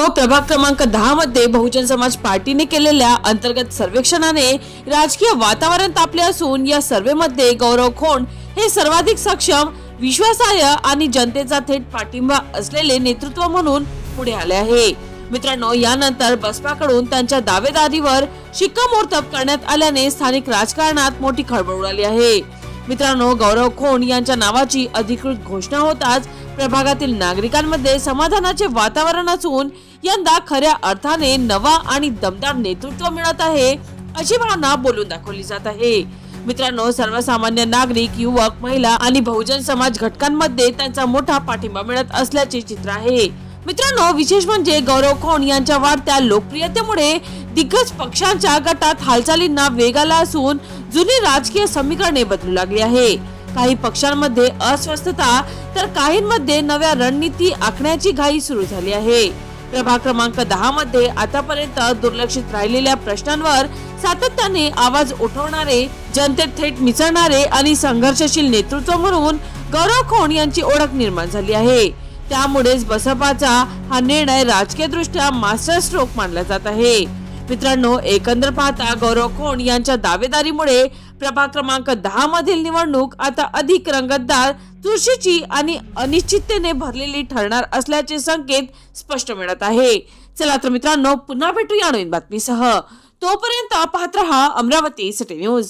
मित्रांनो प्रभाग क्रमांक दहा मध्ये बहुजन समाज पार्टीने केलेल्या अंतर्गत सर्वेक्षणाने राजकीय वातावरण तापले असून या सर्वेमध्ये गौरव खोंड हे सर्वाधिक सक्षम विश्वासार्ह आणि जनतेचा थेट पाठिंबा असलेले नेतृत्व म्हणून पुढे आले आहे. मित्रांनो यानंतर बसपाकडून त्यांच्या दावेदारीवर शिक्कामोर्तब करण्यात आल्याने स्थानिक राजकारणात मोठी खळबळ उडाली आहे. मित्रांनो गौरव खोंड यांच्या नावाची अधिकृत घोषणा होताच प्रभागातील नागरिकांमध्ये समाधानाचे वातावरण असून यंदा खऱ्या अर्थाने नवा आणि दमदार नेतृत्व मिळत आहे अशी भावना बोलून दाखवली जात आहे. मित्रांनो सर्वसामान्य नागरिक युवक महिला आणि बहुजन समाज घटकांमध्ये त्यांचा मोठा पाठिंबा मिळत असल्याचे चित्र आहे. मित्रांनो विशेष म्हणजे गौरव खोंड यांच्या वाढत्या लोकप्रियतेमुळे दिग्गज पक्षांच्या गटात हालचालींना वेग आला असून जुनी राजकीय समीकरणे बदलू लागली आहे. काही पक्षांमध्ये अस्वस्थता तर काहींमध्ये नव्या रणनीती आखण्याची घाई सुरू झाली आहे. प्रभाग क्रमांक दहा मध्ये आतापर्यंत दुर्लक्षित राहिलेल्या प्रश्नांवर सातत्याने आवाज उठवणारे जनतेत थेट मिसळणारे आणि संघर्षशील नेतृत्व म्हणून गौरव खोण यांची ओळख निर्माण झाली आहे. त्यामुळेच बसपाचा हा निर्णय राजकीयदृष्ट्या मास्टर स्ट्रोक मानला जात आहे. मित्रांनो एकंदर पाहता गौरव कोण यांच्या दावेदारीमुळे प्रभाग क्रमांक दहा मधील निवडणूक आता अधिक रंगतदार चुरशीची आणि अनिश्चिततेने भरलेली ठरणार असल्याचे संकेत स्पष्ट मिळत आहे. चला तर मित्रांनो पुन्हा भेटूया नवीन बातमीसह. तोपर्यंत पाहत रहा अमरावती सिटी न्यूज.